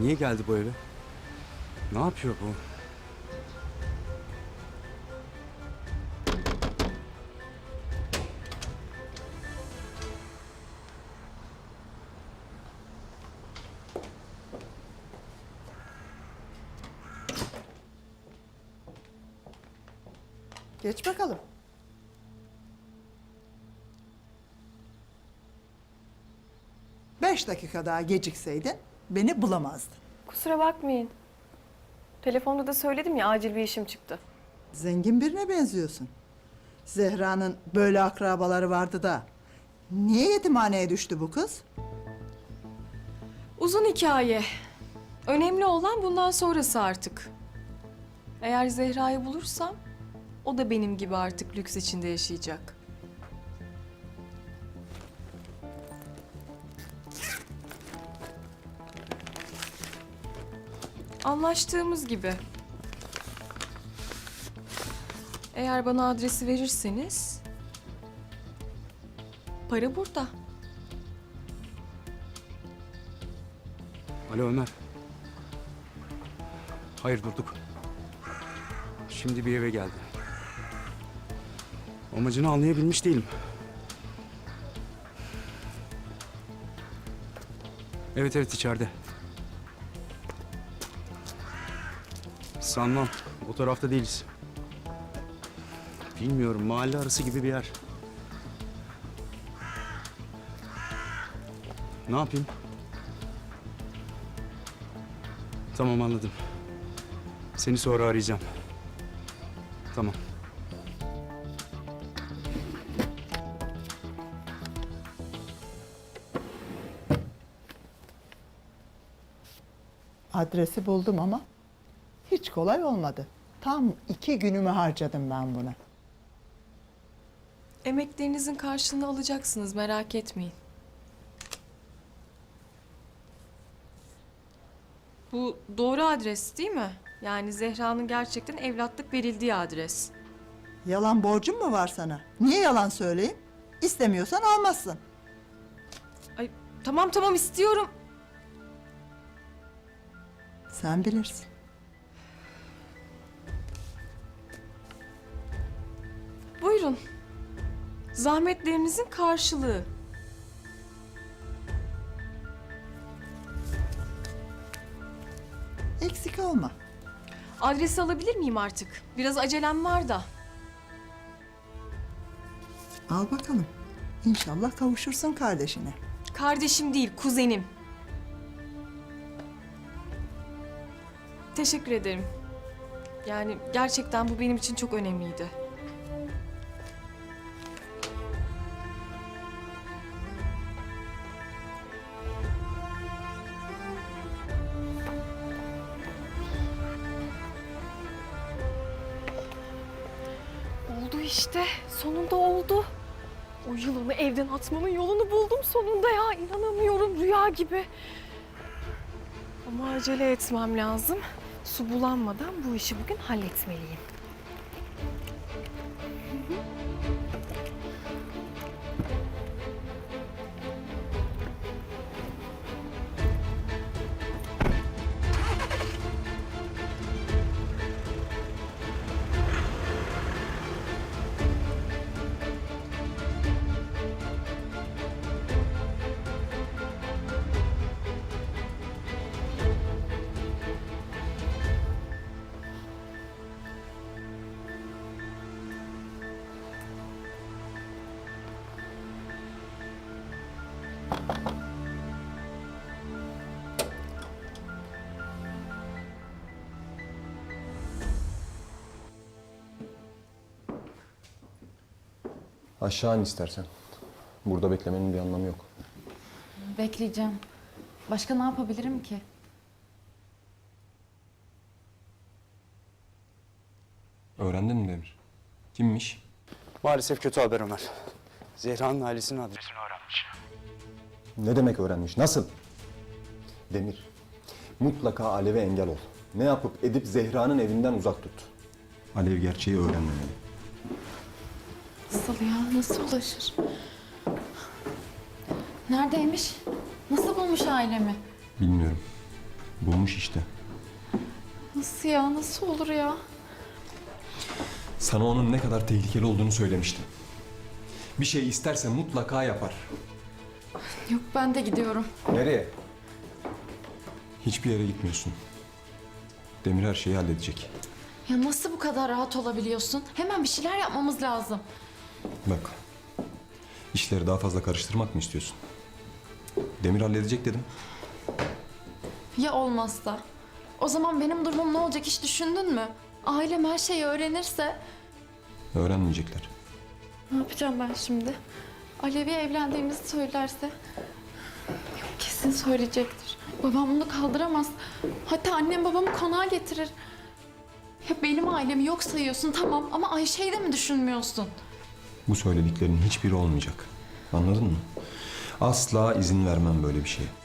Niye geldi bu eve? Ne yapıyor bu? Geç bakalım. Beş dakika daha gecikseydin beni bulamazdın. Kusura bakmayın. Telefonda da söyledim ya acil bir işim çıktı. Zengin birine benziyorsun. Zehra'nın böyle akrabaları vardı da niye yetimhaneye düştü bu kız? Uzun hikaye. Önemli olan bundan sonrası artık. Eğer Zehra'yı bulursam o da benim gibi artık lüks içinde yaşayacak. Anlaştığımız gibi. Eğer bana adresi verirseniz para burada. Alo Ömer. Hayır durduk. Şimdi bir eve geldi. Amacını anlayabilmiş değilim. Evet evet içeride. Sanmam. O tarafta değiliz. Bilmiyorum mahalle arası gibi bir yer. Ne yapayım? Tamam anladım. Seni sonra arayacağım. Tamam. Adresi buldum ama hiç kolay olmadı. Tam iki günümü harcadım ben buna. Emeklerinizin karşılığını alacaksınız merak etmeyin. Bu doğru adres değil mi? Yani Zehra'nın gerçekten evlatlık verildiği adres. Yalan borcum mu var sana? Niye yalan söyleyeyim? İstemiyorsan almazsın. Ay tamam tamam istiyorum. Sen bilirsin. Buyurun. Zahmetlerinizin karşılığı. Eksik olma. Adresi alabilir miyim artık? Biraz acelem var da. Al bakalım. İnşallah kavuşursun kardeşine. Kardeşim değil, kuzenim. Teşekkür ederim. Yani gerçekten bu benim için çok önemliydi. Oldu işte. Sonunda oldu. O yılanı evden atmanın yolunu buldum sonunda ya. İnanamıyorum rüya gibi. Ama acele etmem lazım. Su bulanmadan bu işi bugün halletmeliyim. Aşağı in istersen. Burada beklemenin bir anlamı yok. Bekleyeceğim. Başka ne yapabilirim ki? Öğrendin mi Demir? Kimmiş? Maalesef kötü haber Ömer. Zehra'nın ailesinin adresini öğrenmiş. Ne demek öğrenmiş? Nasıl? Demir, mutlaka Alev'e engel ol. Ne yapıp edip Zehra'nın evinden uzak tut. Alev gerçeği öğrenmemeli. Nasıl ya? Nasıl ulaşır? Neredeymiş? Nasıl bulmuş ailemi? Bilmiyorum. Bulmuş işte. Nasıl ya? Nasıl olur ya? Sana onun ne kadar tehlikeli olduğunu söylemiştim. Bir şey isterse mutlaka yapar. Yok ben de gidiyorum. Nereye? Hiçbir yere gitmiyorsun. Demir her şeyi halledecek. Ya nasıl bu kadar rahat olabiliyorsun? Hemen bir şeyler yapmamız lazım. Bak. işleri daha fazla karıştırmak mı istiyorsun? Demir halledecek dedim. Ya olmazsa? O zaman benim durumum ne olacak hiç düşündün mü? Ailem her şeyi öğrenirse Öğrenmeyecekler. ne yapacağım ben şimdi? Alevi evlendiğimizi söylerse Yok, kesin söyleyecektir. Babam bunu kaldıramaz. Hatta annem babamı konağa getirir. Ya benim ailemi yok sayıyorsun tamam ama Ayşe'yi de mi düşünmüyorsun? Bu söylediklerinin hiçbiri olmayacak. Anladın mı? Asla izin vermem böyle bir şeye.